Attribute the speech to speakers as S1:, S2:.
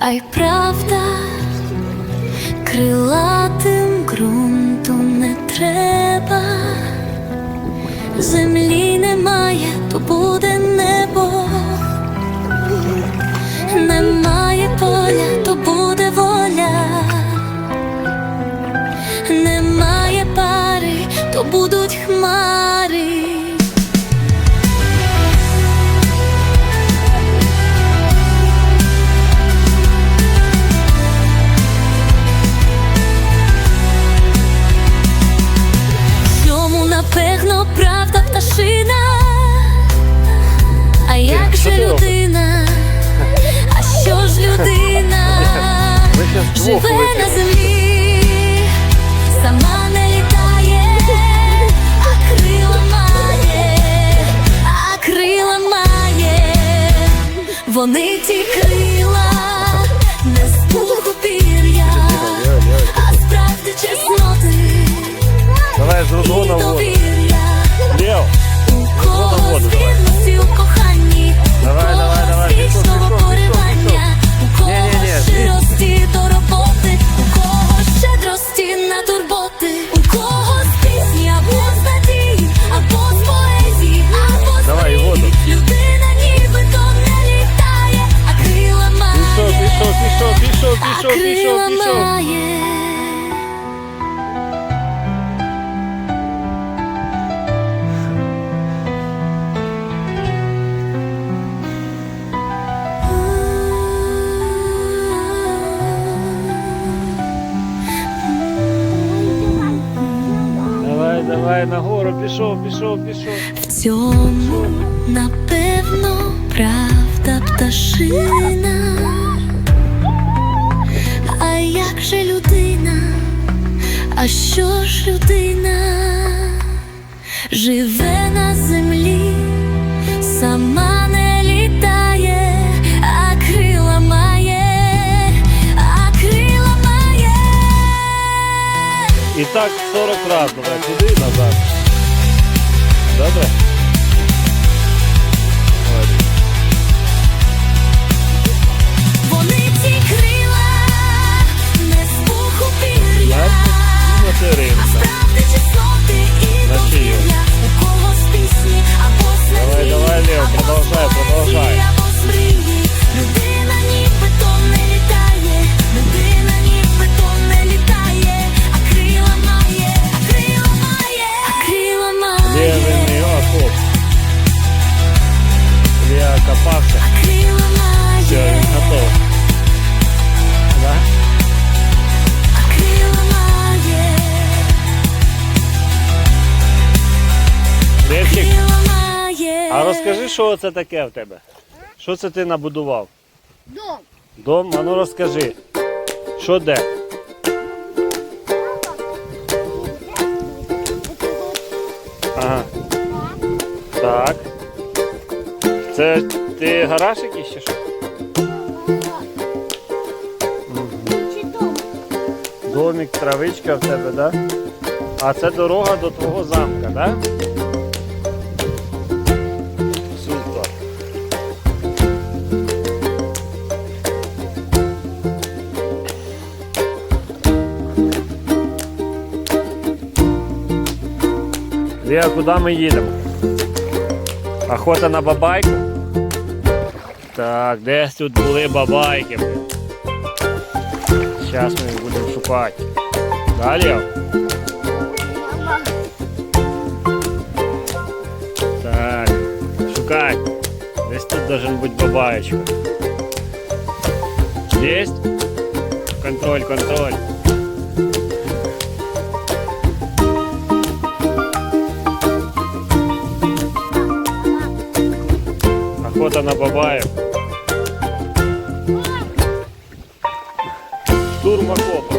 S1: А й правда, крилатим ґрунту не треба, землі то будуть хмари. Цьому напевно правда пташина. А як же людина? А що ж людина? Живе на землі,
S2: пішов, пішов. Давай, давай, нагору, пішов, пішов, пішов.
S1: В цьому напевно правда пташина. Як же людина? А що ж людина? Живе на землі, сама не літає, а крила має, а крила має.
S2: І так 40 разів, давай, туди назад. Добре?
S1: А
S2: розкажи, що це таке в тебе? Що це ти набудував?
S3: Дом.
S2: Дом? А ну розкажи. Що де? Ага. Так. Це ти гараж якийсь чи що? Домик, травичка в тебе, да? А це дорога до твого замка, да? Лія, куди ми їдемо? Охота на бабайку? Так, десь тут були бабайки. Зараз ми їх будемо шукати. Далі.
S3: Мама.
S2: Так, шукай. Десь тут должен бути бабаєчка. Есть? Контроль, контроль. охота на бабаїв. Штурм окопа.